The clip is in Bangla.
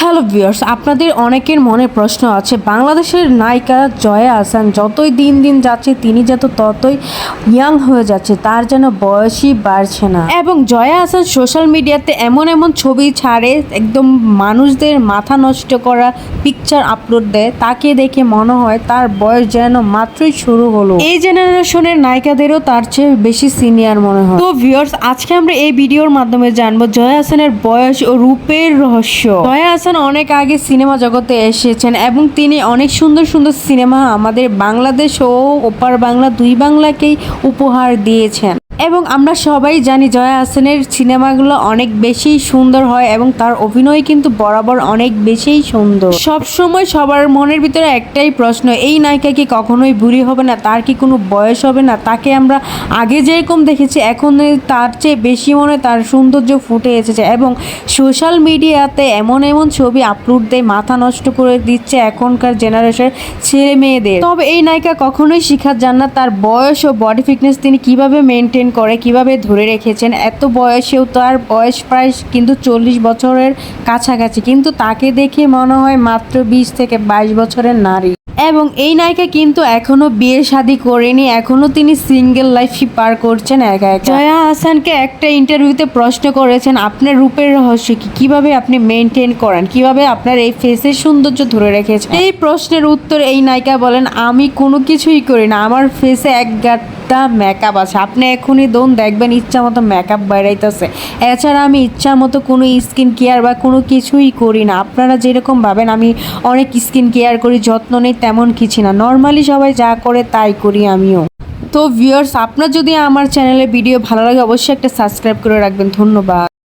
হ্যালো ভিউয়ার্স আপনাদের অনেকের মনে প্রশ্ন আছে, বাংলাদেশের নায়িকা জয়া আহসান যতই দিন দিন যাচ্ছে, তিনি যত ততই ইয়াং হয়ে যাচ্ছে, তার যেন বয়সই বাড়ছে না। এবং জয়া আহসান সোশ্যাল মিডিয়াতে এমন এমন ছবি ছাড়ে, একদম মানুষদের মাথা নষ্ট করা পিকচার আপলোড দেয়, তাকে দেখে মনে হয় তার বয়স যেন মাত্রই শুরু হলো। এই জেনারেশনের নায়িকাদেরও তার চেয়ে বেশি সিনিয়র মনে হয়। তো ভিউয়ার্স আজকে আমরা এই ভিডিওর মাধ্যমে জানব জয়া হাসানের বয়স ও রূপের রহস্য। জয়া হাসান অনেক আগে সিনেমা জগতে এসেছেন এবং তিনি অনেক সুন্দর সুন্দর সিনেমা আমাদের বাংলাদেশ ও ওপার বাংলা দুই বাংলাকেই উপহার দিয়েছেন। এবং আমরা সবাই জানি জয়া হাসানের সিনেমাগুলো অনেক বেশি সুন্দর হয় এবং তার অভিনয় কিন্তু বরাবর অনেক বেশি সুন্দর। সব সময় সবার মনের ভিতরে একটাই প্রশ্ন, এই নায়িকা কি কখনোই বুড়ি হবে না? তার কি কোনো বয়স হবে না? তাকে আমরা আগে যেরকম দেখেছি, এখন তার চেয়ে বেশি মনে তার সৌন্দর্য ফুটে এসেছে এবং সোশ্যাল মিডিয়াতে এমন এমন ছবি আপলোড দেয়, মাথা নষ্ট করে দিচ্ছে এখনকার জেনারেশনের ছেলে মেয়েদের তবে এই নায়িকা কখনোই শিখার যান না, তার বয়স ও বডি ফিটনেস তিনি কীভাবে মেনটেন করে, কীভাবে ধরে রেখেছেন? এত বয়সেও তার বয়স প্রায় কিন্তু চল্লিশ বছরের কাছাকাছি। কিন্তু তাকে দেখে মনে হয় মাত্র বিশ থেকে বাইশ বছরের নারী। এবং এই নায়িকা কিন্তু এখনও বিয়ে শাদী করেনি। এখনও তিনি সিঙ্গেল লাইফই পার করছেন একা একা। জয়া হাসানকে একটা ইন্টারভিউতে প্রশ্ন করেছেন, আপনার রূপের রহস্য কি? কীভাবে আপনি মেনটেন করেন? কীভাবে আপনার এই ফেসের সৌন্দর্য ধরে রেখেছেন? এই প্রশ্নের উত্তর এই নায়িকা বলেন, আমি কোনো কিছুই করি না। আমার ফেসে এক গাঁটটা মেকআপ আছে। আপনি এখনই দোন দেখবেন ইচ্ছা মতো মেকআপ বেড়াইতেছে এছাড়া আমি ইচ্ছা মতো কোনো স্কিন কেয়ার বা কোনো কিছুই করি না। আপনারা যেরকম ভাবেন, আমি অনেক স্কিন কেয়ার করি, যত্ন নেই তেমন কিছু না। নর্মালি সবাই যা করে তাই করি আমিও। তো ভিউয়ার্স আপনার যদি আমার চ্যানেলে ভিডিও ভালো লাগে, অবশ্যই একটা সাবস্ক্রাইব করে রাখবেন। ধন্যবাদ।